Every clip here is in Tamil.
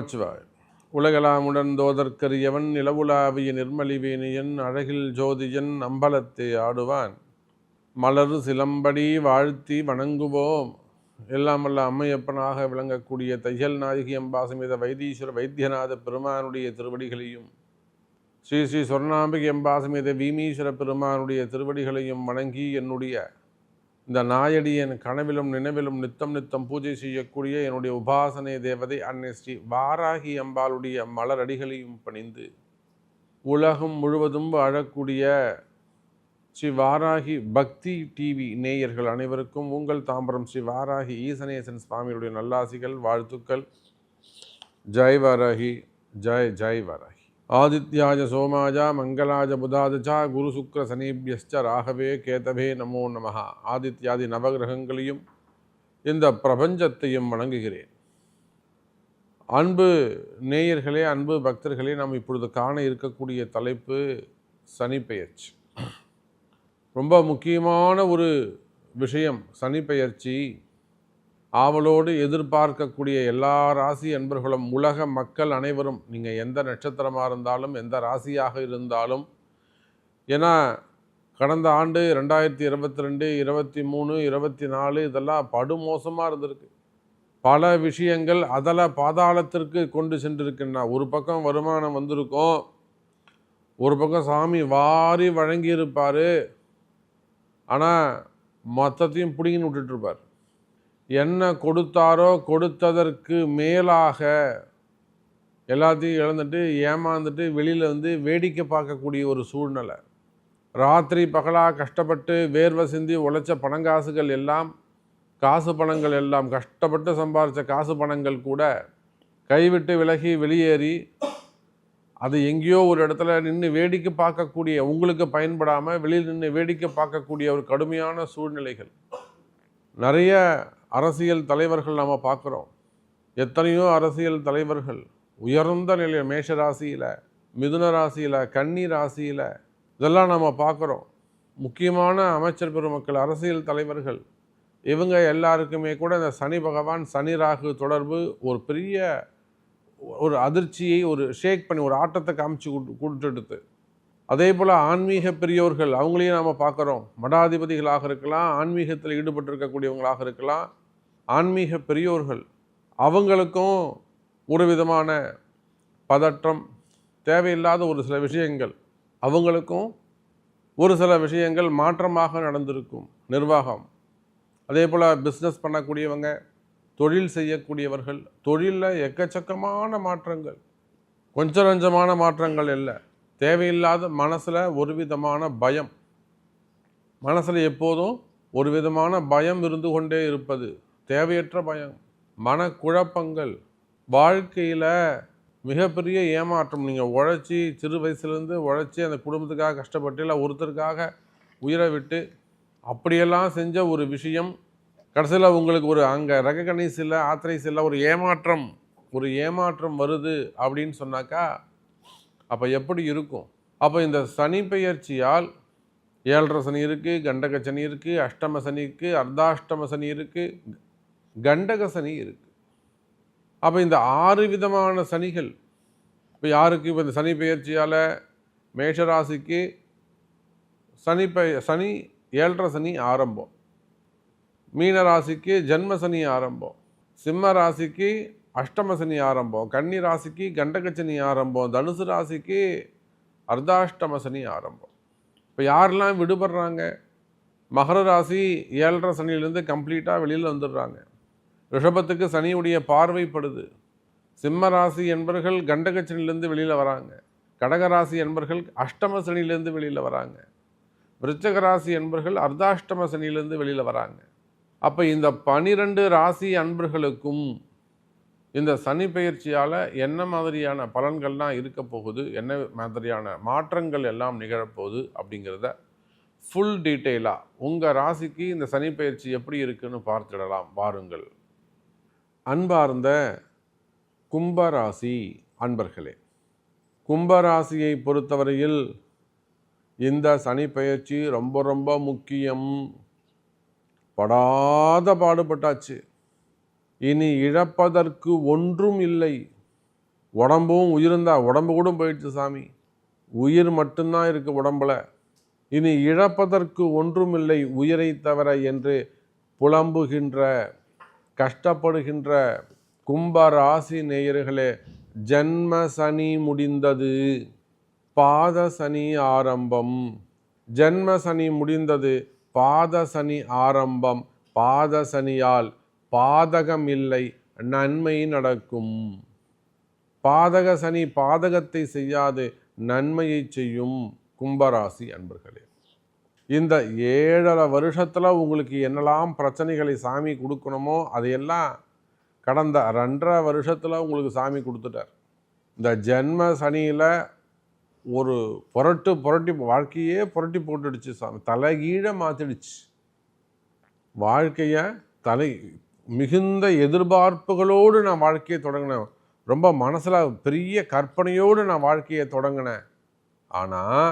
நமச்சிவாய் உலகலாமுடன் தோதற்கரியவன் நிலவுலாவிய நிர்மலிவேணியன் அழகில் ஜோதியன் அம்பலத்தை ஆடுவான். மலர் சிலம்படி வாழ்த்தி வணங்குவோம். எல்லாம் வல்ல அம்மையப்பனாக விளங்கக்கூடிய தையல் நாயகி அம்பாசமேத வைத்தீஸ்வர வைத்தியநாத பெருமானுடைய திருவடிகளையும் ஸ்ரீ ஸ்ரீ சொர்ணாம்பிகை அம்பாசமேத வீமீஸ்வர பெருமானுடைய திருவடிகளையும் வணங்கி என்னுடைய இந்த நாயடி என் கனவிலும் நினைவிலும் நித்தம் நித்தம் பூஜை செய்யக்கூடிய என்னுடைய உபாசனை தேவதை அன்னை ஸ்ரீ வாராகி அம்பாளுடைய மலரடிகளையும் பணிந்து உலகம் முழுவதும் வாழக்கூடிய ஸ்ரீ வாராகி பக்தி டிவி நேயர்கள் அனைவருக்கும் உங்கள் தாம்பரம் ஸ்ரீ வாராகி ஈசனேசன் சுவாமியுடைய நல்லாசிகள் வாழ்த்துக்கள். ஜெய் வாராகி ஜெய் ஜெய் வாராகி. ஆதித்யாஜ சோமாஜ மங்களாஜ புதாதச்சா குரு சுக்ர சனீபியஸ்ச ராகவே கேதவே நமோ நமஹ. ஆதித்யாதி நவகிரகங்களையும் இந்த பிரபஞ்சத்தையும் வணங்குகிறேன். அன்பு நேயர்களே அன்பு பக்தர்களே நாம் இப்பொழுது காண இருக்கக்கூடிய தலைப்பு சனிப்பெயர்ச்சி ரொம்ப முக்கியமான ஒரு விஷயம் சனிப்பெயர்ச்சி ஆவலோடு எதிர்பார்க்கக்கூடிய எல்லா ராசி அன்பர்களும் உலக மக்கள் அனைவரும் நீங்கள் எந்த நட்சத்திரமாக இருந்தாலும் எந்த ராசியாக இருந்தாலும் ஏன்னா கடந்த ஆண்டு ரெண்டாயிரத்தி இருபத்தி ரெண்டு இருபத்தி மூணு இருபத்தி நாலு இதெல்லாம் படுமோசமாக இருந்திருக்கு. பல விஷயங்கள் அதில் பாதாளத்திற்கு கொண்டு சென்றிருக்குன்னா ஒரு பக்கம் வருமானம் வந்திருக்கும் ஒரு பக்கம் சாமி வாரி வழங்கியிருப்பார். ஆனால் மொத்தத்தையும் பிடிங்கின்னு விட்டுட்ருப்பார் என்ன கொடுத்தாரோ கொடுத்ததற்கு மேலாக எல்லாத்தையும் இழந்துட்டு ஏமாந்துட்டு வெளியில் வந்து வேடிக்கை பார்க்கக்கூடிய ஒரு சூழ்நிலை. ராத்திரி பகலாக கஷ்டப்பட்டு வேர்வை சிந்தி உழைச்ச பணங்காசுகள் எல்லாம் காசு பணங்கள் எல்லாம் கஷ்டப்பட்டு சம்பாரித்த காசு பணங்கள் கூட கைவிட்டு விலகி வெளியேறி அது எங்கேயோ ஒரு இடத்துல நின்று வேடிக்கை பார்க்கக்கூடிய உங்களுக்கு பயன்படாமல் வெளியில் நின்று வேடிக்கை பார்க்கக்கூடிய ஒரு கடுமையான சூழ்நிலைகள். நிறைய அரசியல் தலைவர்கள் நாம் பார்க்குறோம். எத்தனையோ அரசியல் தலைவர்கள் உயர்ந்த நிலையில் மேஷ ராசியில் மிதுன ராசியில் கன்னி ராசியில் இதெல்லாம் நம்ம பார்க்குறோம். முக்கியமான அமைச்சர் பெருமக்கள் அரசியல் தலைவர்கள் இவங்க எல்லாருக்குமே கூட இந்த சனி பகவான் சனி ராகு தொடர்பு ஒரு பெரிய ஒரு அதிர்ச்சியை ஒரு ஷேக் பண்ணி ஒரு ஆட்டத்தை காமிச்சு கொடுத்துடுது. அதே போல் ஆன்மீக பெரியோர்கள் அவங்களையும் நாம் பார்க்குறோம். மடாதிபதிகளாக இருக்கலாம் ஆன்மீகத்தில் ஈடுபட்டிருக்கக்கூடியவங்களாக இருக்கலாம். ஆன்மீக பெரியோர்கள் அவங்களுக்கும் ஒரு விதமான பதற்றம் தேவையில்லாத ஒரு சில விஷயங்கள் அவங்களுக்கும் ஒரு சில விஷயங்கள் மாற்றமாக நடந்திருக்கும். நிர்வாகம். அதே போல் பிஸ்னஸ் பண்ணக்கூடியவங்க தொழில் செய்யக்கூடியவர்கள் தொழிலில் எக்கச்சக்கமான மாற்றங்கள். கொஞ்சம் நஞ்சமான மாற்றங்கள் இல்லை. தேவையில்லாத மனசில் ஒரு விதமான பயம். மனசில் எப்போதும் ஒரு விதமான பயம் இருந்து கொண்டே இருப்பது. தேவையற்ற பயம் மனக்குழப்பங்கள் வாழ்க்கையில் மிகப்பெரிய ஏமாற்றம். நீங்கள் உழைச்சி சிறு வயசுலேருந்து உழைச்சி அந்த குடும்பத்துக்காக கஷ்டப்பட்டு இல்லை ஒருத்தருக்காக உயிரை விட்டு அப்படியெல்லாம் செஞ்ச ஒரு விஷயம் கடைசியில் உங்களுக்கு ஒரு அங்கே ரெகனைஸ் இல்லை ஆத்தரைஸ் இல்லை ஒரு ஏமாற்றம் ஒரு ஏமாற்றம் வருது அப்படின்னு சொன்னாக்கா அப்போ எப்படி இருக்கும்? அப்போ இந்த சனி பெயர்ச்சியால் ஏழரை சனி இருக்குது கண்டக சனி இருக்குது அஷ்டம சனி இருக்குது அர்த்தாஷ்டம சனி இருக்குது கண்டக சனி இருக்குது அப்போ இந்த ஆறு விதமான சனிகள் இப்போ யாருக்கு? இப்போ இந்த சனி பெயர்ச்சியால் மேஷராசிக்கு சனி பெய சனி ஏழரை சனி ஆரம்பம். மீன ராசிக்கு ஜென்ம சனி ஆரம்பம். சிம்ம ராசிக்கு அஷ்டம சனி ஆரம்பம். கன்னி ராசிக்கு கண்டக சனி ஆரம்பம். தனுசு ராசிக்கு அர்த்தாஷ்டம சனி ஆரம்பம். இப்போ யாரெல்லாம் விடுபடுறாங்க? மகர ராசி ஏழரை சனியிலேருந்து கம்ப்ளீட்டாக வெளியில் வந்துடுறாங்க. ரிஷபத்துக்கு சனியுடைய பார்வைப்படுது. சிம்ம ராசி என்பர்கள் கண்டகச்சனிலேருந்து வெளியில் வராங்க. கடகராசி என்பர்கள் அஷ்டம சனியிலேருந்து வெளியில் வராங்க. விருச்சக ராசி என்பர்கள் அர்த்தாஷ்டம சனியிலேருந்து வெளியில் வராங்க. அப்போ இந்த பனிரெண்டு ராசி அன்பர்களுக்கும் இந்த சனி பயிற்சியால் என்ன மாதிரியான பலன்கள்லாம் இருக்க போகுது? என்ன மாதிரியான மாற்றங்கள் எல்லாம் நிகழப்போகுது அப்படிங்கிறத ஃபுல் டீட்டெயிலாக உங்கள் ராசிக்கு இந்த சனி பயிற்சி எப்படி இருக்குன்னு பார்த்துடலாம். வாருங்கள். அன்பார்ந்த கும்பராசி அன்பர்களே கும்பராசியை பொறுத்தவரையில் இந்த சனி பயிற்சி ரொம்ப ரொம்ப முக்கியம். படாத பாடுபட்டாச்சு. இனி இழப்பதற்கு ஒன்றும் இல்லை. உடம்பும் உயிருந்தா உடம்பு கூட போயிடுச்சு சாமி. உயிர் மட்டும்தான் இருக்குது உடம்புல. இனி இழப்பதற்கு ஒன்றுமில்லை உயிரை தவிர என்று புலம்புகின்ற கஷ்டப்படுகின்ற கும்ப ராசி நேயர்களே ஜன்ம சனி முடிந்தது பாத சனி ஆரம்பம். ஜன்ம சனி முடிந்தது பாத சனி ஆரம்பம். பாத சனியால் பாதகம் இல்லை நன்மை நடக்கும். பாதக சனி பாதகத்தை செய்யாது நன்மையை செய்யும் கும்பராசி அன்பர்களே. இந்த ஏழரை வருஷத்தில் உங்களுக்கு என்னெல்லாம் பிரச்சனைகளை சாமி கொடுக்கணுமோ அதையெல்லாம் கடந்த ரெண்டரை வருஷத்தில் உங்களுக்கு சாமி கொடுத்துட்டார். இந்த ஜென்ம சனியில் ஒரு புரட்டு புரட்டி வாழ்க்கையே புரட்டி போட்டுடுச்சு சாமி. தலைகீழ மாற்றிடுச்சு வாழ்க்கையை தலை மிகுந்த எதிர்பார்ப்புகளோடு நான் வாழ்க்கையை தொடங்கினேன். ரொம்ப மனசில் பெரிய கற்பனையோடு நான் வாழ்க்கையை தொடங்கினேன். ஆனால்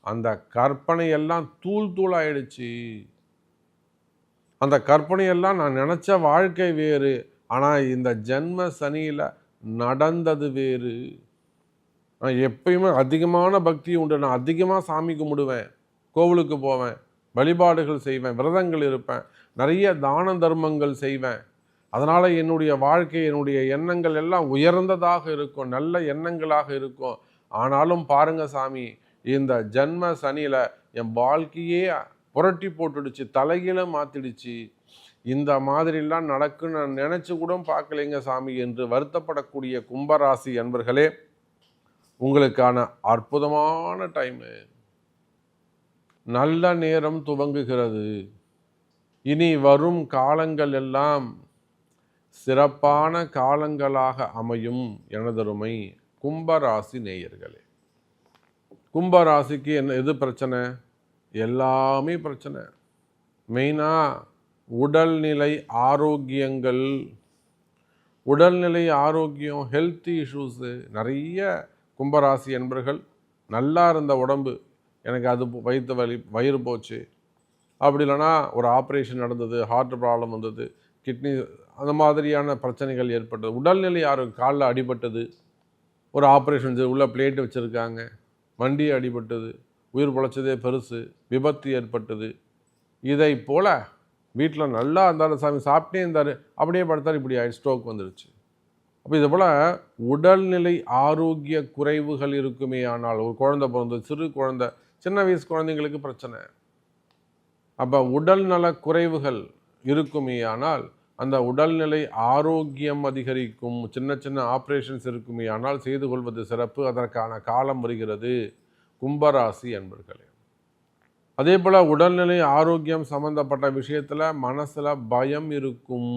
அந்த கற்பனை எல்லாம் தூள் தூளாயிடுச்சு. அந்த கற்பனையெல்லாம் நான் நினச்ச வாழ்க்கை வேறு. ஆனால் இந்த ஜென்ம சனியில் நடந்தது வேறு. நான் எப்பயுமே அதிகமான பக்தி உண்டு. நான் அதிகமாக சாமி கும்பிடுவேன். கோவிலுக்கு போவேன். வழிபாடுகள் செய்வேன். விரதங்கள் இருப்பேன். நிறைய தான தர்மங்கள் செய்வேன். அதனால் என்னுடைய வாழ்க்கை என்னுடைய எண்ணங்கள் எல்லாம் உயர்ந்ததாக இருக்கும். நல்ல எண்ணங்களாக இருக்கும். ஆனாலும் பாருங்கள் சாமி இந்த ஜன்ம சனியில் என் வாழ்க்கையே புரட்டி போட்டுடுச்சு தலைகீழ மாற்றிடுச்சு இந்த மாதிரிலாம் நடக்குன்னு நான் நினச்சி கூட பார்க்கலைங்க சாமி என்று வருத்தப்படக்கூடிய கும்பராசி அன்பர்களே உங்களுக்கான அற்புதமான டைமு நல்ல நேரம் துவங்குகிறது. இனி வரும் காலங்கள் எல்லாம் சிறப்பான காலங்களாக அமையும் எனதருமை கும்பராசி நேயர்களே. கும்பராசிக்கு என்ன எது பிரச்சனை? எல்லாமே பிரச்சனை. மெயினாக உடல்நிலை ஆரோக்கியங்கள். உடல்நிலை ஆரோக்கியம் ஹெல்த் இஷ்யூஸு நிறைய கும்பராசி என்பர்கள் நல்லா இருந்த உடம்பு எனக்கு அது வயிற்று வலி வயிறு போச்சு. அப்படி இல்லைன்னா ஒரு ஆப்ரேஷன் நடந்தது ஹார்ட் ப்ராப்ளம் வந்தது கிட்னி அந்த மாதிரியான பிரச்சனைகள் ஏற்பட்டது. உடல்நிலை ஆரோக்கியம் காலில் அடிபட்டது ஒரு ஆப்ரேஷன் உள்ள பிளேட் வச்சுருக்காங்க. வண்டி அடிபட்டது உயிர் பொழைச்சதே பெருசு விபத்து ஏற்பட்டது. இதை போல் வீட்டில் நல்லா இருந்தாலும் சாமி சாப்பிட்டே இருந்தார். அப்படியே படுத்தார் இப்படி ஸ்ட்ரோக் வந்துடுச்சு அப்போ இது போல் உடல்நிலை ஆரோக்கிய குறைவுகள் இருக்குமே ஆனால் ஒரு குழந்தை பிறந்த சிறு குழந்தை சின்ன வயசு குழந்தைங்களுக்கு பிரச்சனை. அப்போ உடல்நல குறைவுகள் இருக்குமே ஆனால் அந்த உடல்நிலை ஆரோக்கியம் அதிகரிக்கும் சின்ன சின்ன ஆப்ரேஷன்ஸ் இருக்குமே ஆனால் செய்து கொள்வது சிறப்பு. அதற்கான காலம் வருகிறது. கும்பராசி என்பர்களே அதே போல் உடல்நிலை ஆரோக்கியம் சம்மந்தப்பட்ட விஷயத்தில் மனசில் பயம் இருக்கும்.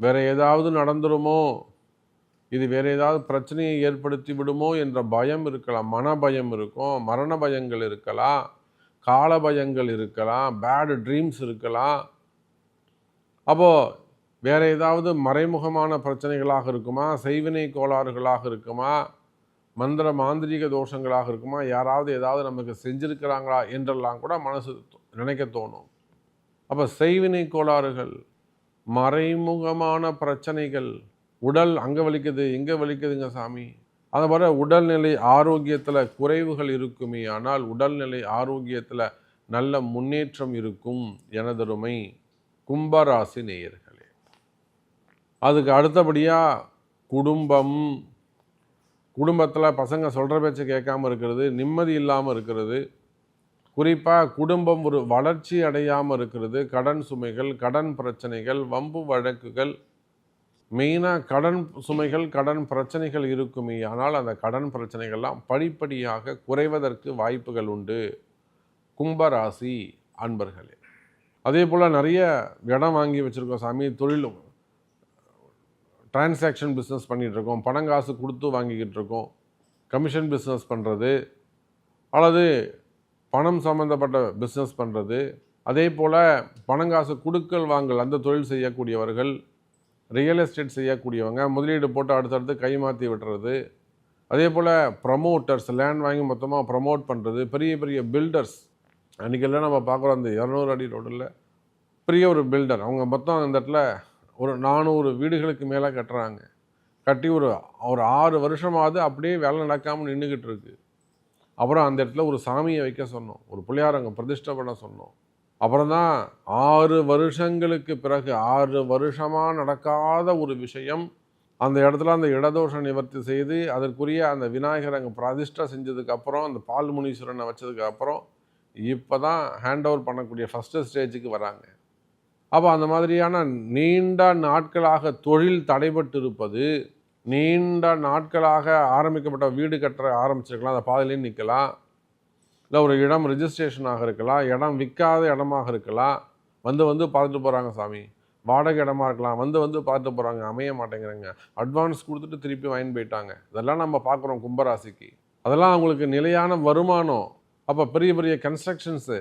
வேற ஏதாவது நடந்துருமோ இது வேற ஏதாவது பிரச்சனையை ஏற்படுத்தி விடுமோ என்ற பயம் இருக்கலாம் மன பயம் இருக்கும் மரண பயங்கள் இருக்கலாம் கால பயங்கள் இருக்கலாம் பேடு ட்ரீம்ஸ் இருக்கலாம் அப்போது வேறு ஏதாவது மறைமுகமான பிரச்சனைகளாக இருக்குமா? செய்வினை கோளாறுகளாக இருக்குமா? மந்திர மாந்திரிக தோஷங்களாக இருக்குமா? யாராவது ஏதாவது நமக்கு செஞ்சுருக்கிறாங்களா என்றெல்லாம் கூட மனசு நினைக்க தோணும். அப்போ செய்வினை கோளாறுகள் மறைமுகமான பிரச்சனைகள் உடல் அங்கே வலிக்குது இங்கே வலிக்குதுங்க சாமி. அதை போல உடல்நிலை ஆரோக்கியத்தில் குறைவுகள் இருக்குமே ஆனால் உடல்நிலை ஆரோக்கியத்தில் நல்ல முன்னேற்றம் இருக்கும் எனதருமை. கும்பராசி நேயர்களே அதுக்கு அடுத்தபடியாக குடும்பம். குடும்பத்தில் பசங்க சொல்கிற பேச்சை கேட்காம இருக்கிறது நிம்மதி இல்லாமல் இருக்கிறது குறிப்பாக குடும்பம் ஒரு வளர்ச்சி அடையாமல் இருக்கிறது கடன் சுமைகள் கடன் பிரச்சனைகள் வம்பு வழக்குகள் மெயினாக கடன் சுமைகள் கடன் பிரச்சனைகள் இருக்குமே ஆனால் அந்த கடன் பிரச்சனைகள்லாம் படிப்படியாக குறைவதற்கு வாய்ப்புகள் உண்டு. கும்பராசி அன்பர்களே அதே போல் நிறைய இடம் வாங்கி வச்சுருக்கோம் சாமி தொழிலும். டிரான்சாக்ஷன் பிஸ்னஸ் பண்ணிகிட்ருக்கோம் பணம் காசு கொடுத்து வாங்கிக்கிட்டு இருக்கோம். கமிஷன் பிஸ்னஸ் பண்ணுறது அல்லது பணம் சம்மந்தப்பட்ட பிஸ்னஸ் பண்ணுறது அதே போல் பணம் காசு கொடுக்கல் வாங்கல் அந்த தொழில் செய்யக்கூடியவர்கள் ரியல் எஸ்டேட் செய்யக்கூடியவங்க முதலீடு போட்டு அடுத்தடுத்து கை மாற்றி விட்டுறது. அதே போல் ப்ரமோட்டர்ஸ் லேண்ட் வாங்கி மொத்தமாக ப்ரமோட் பண்ணுறது பெரிய பெரிய பில்டர்ஸ் அன்றைக்கெல்லாம் நம்ம பார்க்குறோம் அந்த இரநூறு அடி ரோடில் பெரிய ஒரு பில்டர் அவங்க மொத்தம் அந்த இடத்துல ஒரு நானூறு வீடுகளுக்கு மேலே கட்டுறாங்க. கட்டி ஒரு ஒரு ஆறு வருஷமாவது அப்படியே வேலை நடக்காமல் நின்றுக்கிட்டு இருக்கு. அப்புறம் அந்த இடத்துல ஒரு சாமியை வைக்க சொன்னோம். ஒரு பிள்ளையார் அங்கே பிரதிஷ்டை பண்ண சொன்னோம். அப்புறம் தான் ஆறு வருஷங்களுக்கு பிறகு ஆறு வருஷமாக நடக்காத ஒரு விஷயம் அந்த இடத்துல அந்த இடதோஷம் நிவர்த்தி செய்து அதற்குரிய அந்த விநாயகர் அங்கே பிரதிஷ்டை செஞ்சதுக்கு அப்புறம் அந்த பால் முனீஸ்வரனை இப்போ தான் ஹேண்ட் ஓவர் பண்ணக்கூடிய ஃபஸ்ட்டு ஸ்டேஜுக்கு வராங்க. அப்போ அந்த மாதிரியான நீண்ட நாட்களாக தொழில் தடைபட்டு இருப்பது நீண்ட நாட்களாக ஆரம்பிக்கப்பட்ட வீடு கட்ட ஆரம்பிச்சிருக்கலாம் அந்த பாதையிலையும் நிற்கலாம். இல்லை ஒரு இடம் ரிஜிஸ்ட்ரேஷனாக இருக்கலாம் இடம் விற்காத இடமாக இருக்கலாம். வந்து வந்து பார்த்துட்டு போகிறாங்க சாமி. வாடகை இடமா இருக்கலாம். வந்து வந்து பார்த்துட்டு போகிறாங்க அமைய மாட்டேங்கிறாங்க. அட்வான்ஸ் கொடுத்துட்டு திருப்பி வாங்கி போயிட்டாங்க. இதெல்லாம் நம்ம பார்க்குறோம் கும்பராசிக்கு. அதெல்லாம் அவங்களுக்கு நிலையான வருமானம். அப்போ பெரிய பெரிய கன்ஸ்ட்ரக்ஷன்ஸு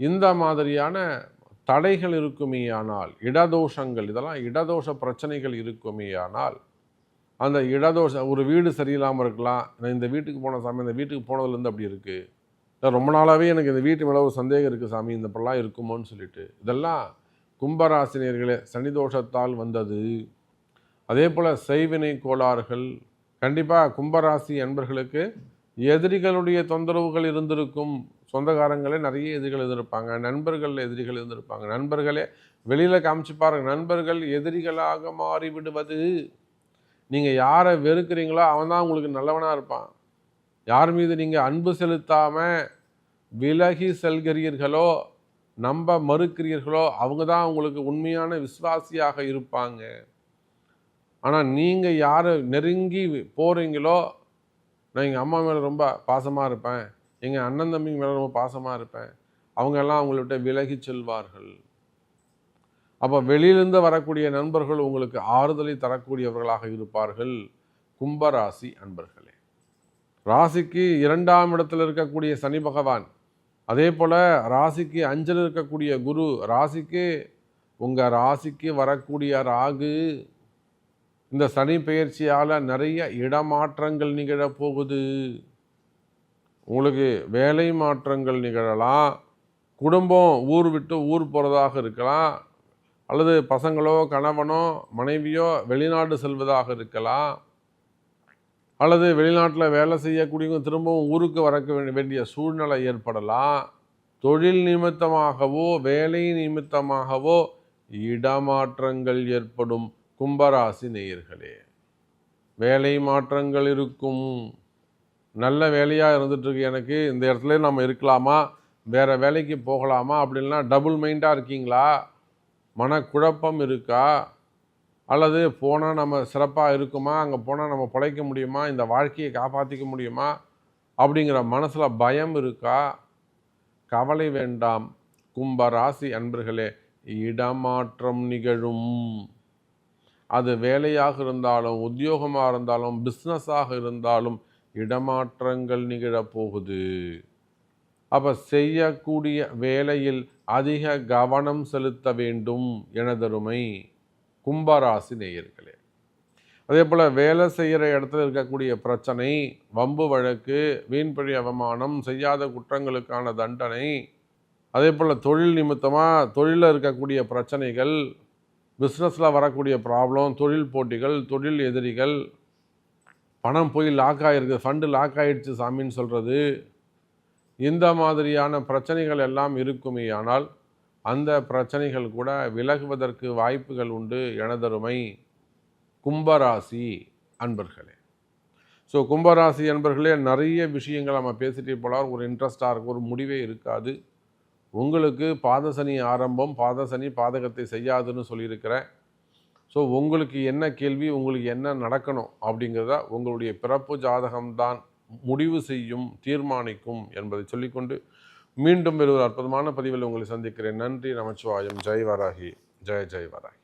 இந்த மாதிரியான தடைகள் இருக்குமேயானால் இடதோஷங்கள் இதெல்லாம் இடதோஷ பிரச்சனைகள் இருக்குமேயானால் அந்த இடதோஷ ஒரு வீடு சரியில்லாமல் இருக்கலாம் நான் இந்த வீட்டுக்கு போன சாமி இந்த வீட்டுக்கு போனதுலேருந்து அப்படி இருக்குது ரொம்ப நாளாகவே எனக்கு இந்த வீட்டு மேலே ஒரு சந்தேகம் இருக்குது சாமி இந்த பல்லாம் இருக்குமோன்னு சொல்லிட்டு. இதெல்லாம் கும்பராசினியர்களே சனி தோஷத்தால் வந்தது. அதே போல் செய்வினை கோளாறுகள் கண்டிப்பாக கும்பராசி அன்பர்களுக்கு எதிரிகளுடைய தொந்தரவுகள் இருந்திருக்கும். சொந்தக்காரங்களே நிறைய எதிரிகள் இருந்திருப்பாங்க. நண்பர்கள் எதிரிகள் இருந்திருப்பாங்க. நண்பர்களே வெளியில் காமிச்சு பாருங்கள் நண்பர்கள் எதிரிகளாக மாறி விடுவது நீங்கள் யாரை வெறுக்கிறீங்களோ அவன் தான் உங்களுக்கு நல்லவனாக இருப்பான். யார் மீது நீங்கள் அன்பு செலுத்தாமல் விலகி செல்கிறீர்களோ நம்ப மறுக்கிறீர்களோ அவங்க தான் உங்களுக்கு உண்மையான விசுவாசியாக இருப்பாங்க. ஆனால் நீங்கள் யாரை நெருங்கி போகிறீங்களோ நான் எங்கள் அம்மா மேலே ரொம்ப பாசமாக இருப்பேன். எங்கள் அண்ணன் தம்பிங்க மேலே ரொம்ப பாசமாக இருப்பேன். அவங்கெல்லாம் அவங்கள்ட்ட விலகி செல்வார்கள். அப்போ வெளியிலிருந்து வரக்கூடிய நண்பர்கள் உங்களுக்கு ஆறுதலை தரக்கூடியவர்களாக இருப்பார்கள். கும்பராசி அன்பர்களே. ராசிக்கு இரண்டாம் இடத்தில் இருக்கக்கூடிய சனி பகவான். அதே போல் ராசிக்கு அஞ்சல் இருக்கக்கூடிய குரு ராசிக்கு உங்கள் ராசிக்கு வரக்கூடிய ராகு இந்த சனி பயிற்சியால் நிறைய இடமாற்றங்கள் நிகழப்போகுது. உங்களுக்கு வேலை மாற்றங்கள் நிகழலாம். குடும்பம் ஊர் விட்டு ஊர் போகிறதாக இருக்கலாம். அல்லது பசங்களோ கணவனோ மனைவியோ வெளிநாடு செல்வதாக இருக்கலாம். அல்லது வெளிநாட்டில் வேலை செய்யக்கூடியவங்க திரும்பவும் ஊருக்கு வரக்க வேண்டிய சூழ்நிலை ஏற்படலாம். தொழில் நிமித்தமாகவோ வேலை நிமித்தமாகவோ இடமாற்றங்கள் ஏற்படும். கும்பராசி நேயர்களே வேலை மாற்றங்கள் இருக்கும். நல்ல வேலையாக இருந்துகிட்ருக்கு எனக்கு. இந்த இடத்துல நம்ம இருக்கலாமா? வேறு வேலைக்கு போகலாமா? அப்படின்னா டபுள் மைண்டாக இருக்கீங்களா? மனக்குழப்பம் இருக்கா? அல்லது போனால் நம்ம சிறப்பாக இருக்குமா? அங்கே போனால் நம்ம பிழைக்க முடியுமா? இந்த வாழ்க்கையை காப்பாற்றிக்க முடியுமா? அப்படிங்கிற மனசில் பயம் இருக்கா? கவலை வேண்டாம். கும்ப ராசி அன்பர்களே இடமாற்றம் நிகழும். அது வேலையாக இருந்தாலும் உத்தியோகமாக இருந்தாலும் பிஸ்னஸாக இருந்தாலும் இடமாற்றங்கள் நிகழப்போகுது அப்போ செய்யக்கூடிய வேலையில் அதிக கவனம் செலுத்த வேண்டும் எனதருமை கும்பராசி நேயர்களே. அதே போல் வேலை செய்கிற இடத்துல இருக்கக்கூடிய பிரச்சனை வம்பு வழக்கு வீண்பழி அவமானம் செய்யாத குற்றங்களுக்கான தண்டனை அதே போல் தொழில் நிமித்தமாக தொழிலில் இருக்கக்கூடிய பிரச்சனைகள் பிஸ்னஸில் வரக்கூடிய ப்ராப்ளம் தொழில் போட்டிகள் தொழில் எதிரிகள் பணம் போய் லாக் ஆகிருக்கு ஃபண்டு லாக் ஆகிடுச்சு சாமின்னு சொல்கிறது இந்த மாதிரியான பிரச்சனைகள் எல்லாம் இருக்குமே ஆனால் அந்த பிரச்சனைகள் கூட விலகுவதற்கு வாய்ப்புகள் உண்டு எனதருமை கும்பராசி அன்பர்களே. ஸோ கும்பராசி அன்பர்களே நிறைய விஷயங்கள் நம்ம பேசிட்டே போகலாம் ஒரு இன்ட்ரெஸ்டாக இருக்கும் ஒரு முடிவே இருக்காது. உங்களுக்கு பாதசனி ஆரம்பம் பாதசனி பாதகத்தை செய்யாதுன்னு சொல்லியிருக்கிறேன். ஸோ உங்களுக்கு என்ன கேள்வி உங்களுக்கு என்ன நடக்கணும் அப்படிங்கிறத உங்களுடைய பிறப்பு ஜாதகம்தான் முடிவு செய்யும் தீர்மானிக்கும் என்பதை சொல்லிக்கொண்டு மீண்டும் ஒரு அற்புதமான பதிவில் உங்களை சந்திக்கிறேன். நன்றி நமச்சிவாயம். ஜெய் வராகி ஜெய ஜெய் வராகி